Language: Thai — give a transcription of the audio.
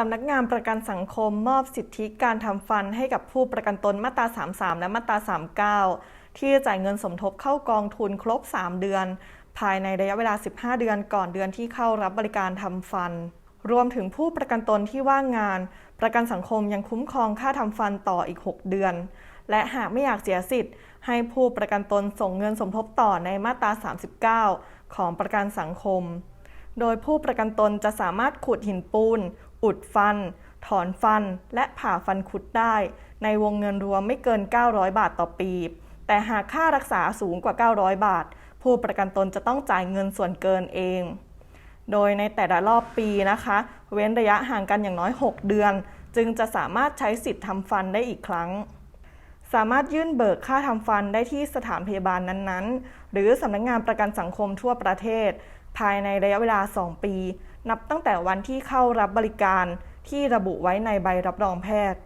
สำนักงานประกันสังคมมอบสิทธิการทำฟันให้กับผู้ประกันตนมาตรา 33 และมาตรา 39 ที่จะจ่ายเงินสมทบเข้ากองทุนครบ 3 เดือน ภายในระยะเวลา 15 เดือนก่อนเดือนที่เข้ารับบริการทำฟัน รวมถึงผู้ประกันตนที่ว่างงาน ประกันสังคมยังคุ้มครองค่าทำฟันต่ออีก 6 เดือน และหากไม่อยากเสียสิทธิ์ ให้ผู้ประกันตนส่งเงินสมทบต่อในมาตรา 39 ของประกันสังคม โดยผู้ประกันตนจะสามารถขุดหินปูน อุดฟัน ถอนฟัน และผ่าฟันคุดได้ ในวงเงินรวมไม่เกิน 900 บาทต่อปี แต่หากค่ารักษาสูงกว่า 900 บาท ผู้ประกันตนจะต้องจ่ายเงินส่วนเกินเอง โดยในแต่ละรอบปีนะคะ เว้นระยะห่างกันอย่างน้อย 6 เดือน จึงจะสามารถใช้สิทธิ์ทำฟันได้อีกครั้ง สามารถยื่นเบิกค่าทำฟันได้ที่สถานพยาบาลนั้นๆ หรือสำนักงานประกันสังคมทั่วประเทศ ภายในระยะเวลา 2 ปี นับตั้งแต่วันที่เข้ารับบริการที่ระบุไว้ในใบรับรองแพทย์